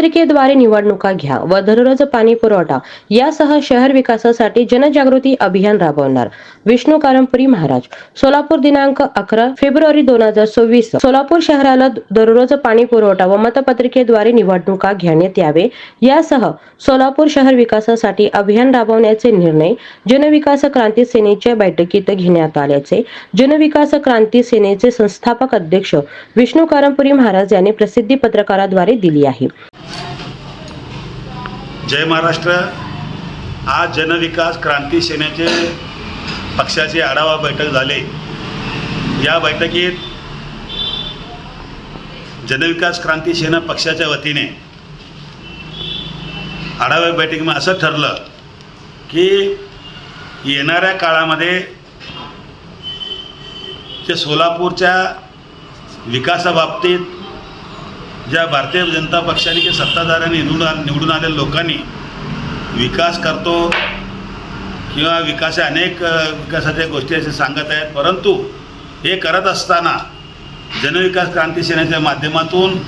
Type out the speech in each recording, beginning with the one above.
मतपत्रिकेद्वारे निवडणुका घ्या व दररोज पाणी पुरवठा. यासह शहर विकासासाठी जनजागृती अभियान राबवणार. विष्णू कारंपुरी महाराज. सोलापूर दिनांक अकरा फेब्रुवारी दोन हजार सव्वीस. सोलापूर शहराला दररोज पाणी पुरवठा व मतपत्रिकेद्वारे निवडणुका घेण्यात यावे. यासह सोलापूर शहर विकासासाठी अभियान राबवण्याचे निर्णय जनविकास क्रांती सेनेच्या बैठकीत घेण्यात आल्याचे. जनविकास क्रांती सेनेचे संस्थापक अध्यक्ष विष्णू कारंपुरी महाराज यांनी प्रसिद्धी पत्रकाराद्वारे दिली आहे. जय महाराष्ट्र. आज जनविकास क्रांती सेनेचे पक्षाची आढावा बैठक झाले. या बैठकीत जनविकास क्रांती सेना पक्षाच्या वतीने आढावा बैठकीमध्ये असं ठरलं की येणाऱ्या काळामध्ये जे सोलापूरच्या विकासाबाबतीत ज्या भारतीय जनता पक्षाने किंवा सत्ताधाऱ्यांनी निवडून निवडून आलेल्या लोकांनी विकास करतो किंवा विकासा अनेक विकासाच्या गोष्टी असे सांगत आहेत. परंतु हे करत असताना जनविकास क्रांती सेनेच्या माध्यमातून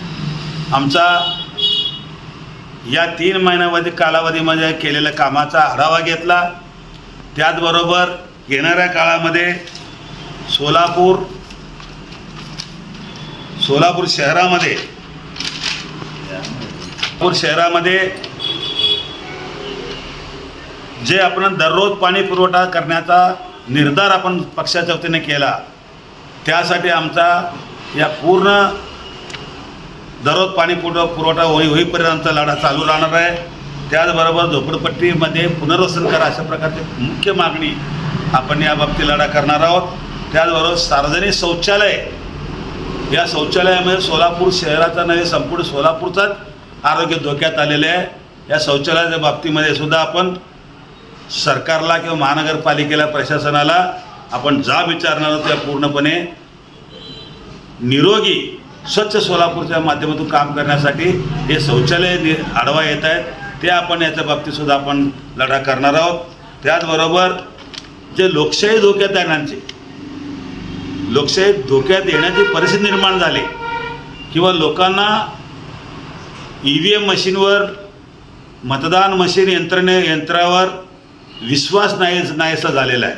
आमचा या तीन महिन्यामध्ये कालावधीमध्ये केलेल्या कामाचा आढावा घेतला. त्याचबरोबर येणाऱ्या काळामध्ये सोलापूर सोलापूर शहरामध्ये नागपूर शहरामध्ये जे आपण दररोज पाणी पुरवठा करण्याचा निर्धार आपण पक्षाच्या वतीने केला त्यासाठी आमचा या पूर्ण दररोज पाणी पुरव पुरवठा होई होईपर्यंत आमचा लढा चालू राहणार आहे. त्याचबरोबर झोपडपट्टीमध्ये पुनर्वसन करा अशा प्रकारची मुख्य मागणी आपण या बाबतीत लढा करणार आहोत. त्याचबरोबर सार्वजनिक शौचालय या शौचालयामध्ये सोलापूर शहराचा नव्हे संपूर्ण सोलापूरचाच आरोग्य धोक्यात आलेले आहे. या शौचालयाच्या बाबतीमध्ये सुद्धा आपण सरकारला किंवा महानगरपालिकेला प्रशासनाला आपण जाब विचारणार आहोत. त्या पूर्णपणे निरोगी स्वच्छ सोलापूरच्या माध्यमातून काम करण्यासाठी हे शौचालय नि आडवा येत आहेत. ते आपण याच्या बाबतीतसुद्धा आपण लढा करणार आहोत. त्याचबरोबर जे लोकशाही धोक्यात आहे त्यांचे लोकशाही धोक्यात येण्याची परिस्थिती निर्माण झाली. किंवा लोकांना ई व्ही एम मशीनवर मतदान मशीन यंत्रणे यंत्रावर विश्वास नाही नाहीसा झालेला आहे.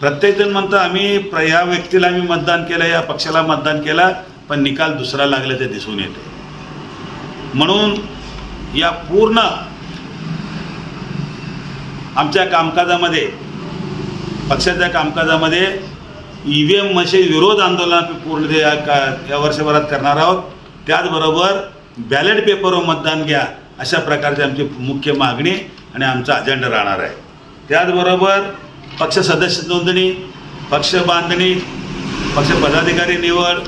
प्रत्येकजण म्हणतं आम्ही प्र या व्यक्तीला आम्ही मतदान केलं या पक्षाला मतदान केला पण निकाल दुसरा लागल्याचे दिसून येते. म्हणून या पूर्ण आमच्या कामकाजामध्ये पक्षाच्या कामकाजामध्ये ई व्ही एम मशीन विरोध आंदोलन पूर्ण ते या का या वर्षभरात करणार आहोत. त्याचबरोबर बॅलेट पेपरवर मतदान घ्या अशा प्रकारची आमची मुख्य मागणी आणि आमचा अजेंडा राहणार आहे. त्याचबरोबर पक्ष सदस्य नोंदणी पक्ष बांधणी पक्ष पदाधिकारी निवड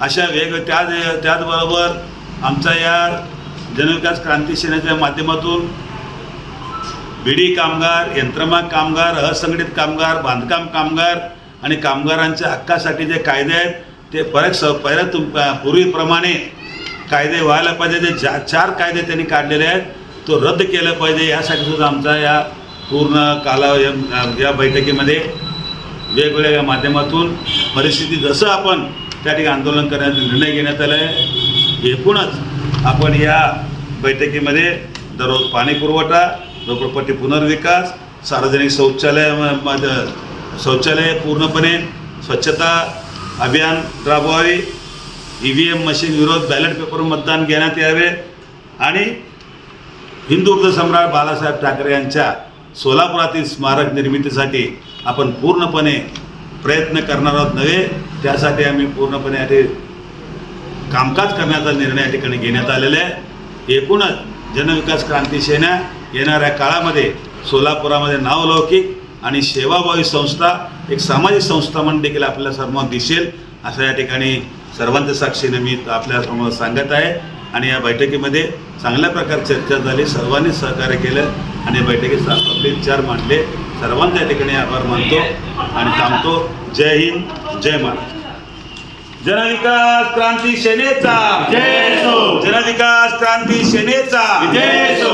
अशा वेग त्याच त्याचबरोबर आमचा या जनविकास क्रांती सेनेच्या माध्यमातून बीडी कामगार यंत्रमाग कामगार असंघटित कामगार बांधकाम कामगार आणि कामगारांच्या हक्कासाठी जे कायदे आहेत ते परत स पहिल्या तुम पूर्वीप्रमाणे कायदे व्हायला पाहिजे. जे जा चार कायदे त्यांनी काढलेले आहेत तो रद्द केला पाहिजे. यासाठी सुद्धा आमचा या पूर्ण काला या- बैठकीमध्ये वेगवेगळ्या माध्यमातून परिस्थिती जसं आपण त्या ठिकाणी आंदोलन करण्याचा निर्णय घेण्यात आला आहे एकूणच आपण या बैठकीमध्ये दररोज पाणी पुरवठा झोपडपट्टी पुनर्विकास सार्वजनिक शौचालय म- शौचालय पूर्णपणे स्वच्छता अभियान राबवावे. ई व्ही एम मशीन विरोध बॅलेट पेपर मतदान घेण्यात यावे. आणि हिंदू सम्राट बाळासाहेब ठाकरे यांच्या सोलापुरातील स्मारक निर्मितीसाठी आपण पूर्णपणे प्रयत्न करणार आहोत नव्हे. त्यासाठी आम्ही पूर्णपणे या कामकाज करण्याचा निर्णय या ठिकाणी घेण्यात आलेला आहे. एकूणच जनविकास क्रांती सेना येणाऱ्या काळामध्ये सोलापुरामध्ये नावलौकिक आणि सेवाभावी संस्था एक सामाजिक संस्था म्हणून देखील आपल्याला सर्व दिसेल असं या ठिकाणी सर्वांच्या साक्षीने मी आपल्यासमोर सांगत आहे. आणि या बैठकीमध्ये चांगल्या प्रकारे चर्चा झाली सर्वांनी सहकार्य केलं आणि या बैठकीत आपले विचार मांडले. सर्वांच्या ठिकाणी आभार मानतो आणि थांबतो जय हिंद जय महाराष्ट्र. जनविकास क्रांती सेनेचा. जय. जनविकास क्रांती सेनेचा. जय.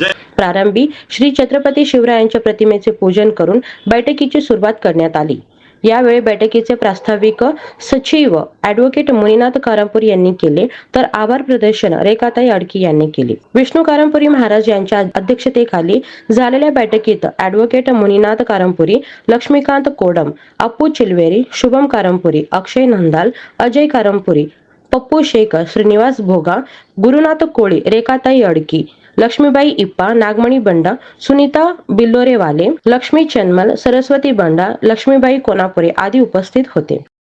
जय प्रारंभी श्री छत्रपती शिवरायांच्या प्रतिमेचे पूजन करून बैठकीची सुरुवात करण्यात आली. यावेळी बैठकीचे प्रास्ताविक सचिव ऍडव्होकेट मुनिनाथ कारंपुरी यांनी केले तर आभार प्रदर्शन रेखाताई अडकी यांनी केले. विष्णू कारंपुरी महाराज यांच्या अध्यक्षतेखाली झालेल्या बैठकीत ऍडव्होकेट मुनिनाथ कारंपुरी लक्ष्मीकांत कोडम अप्पू चिलवेरी शुभम कारंपुरी अक्षय नंदाल अजय कारंपुरी पप्पू शेख श्रीनिवास भोगा गुरुनाथ कोळी रेखाताई अडकी लक्ष्मीबाई इप्पा नागमणी बंडा सुनीता बिल्लोरेवाले लक्ष्मी चन्मल सरस्वती बंडा लक्ष्मीबाई कोनापुरे आदी उपस्थित होते.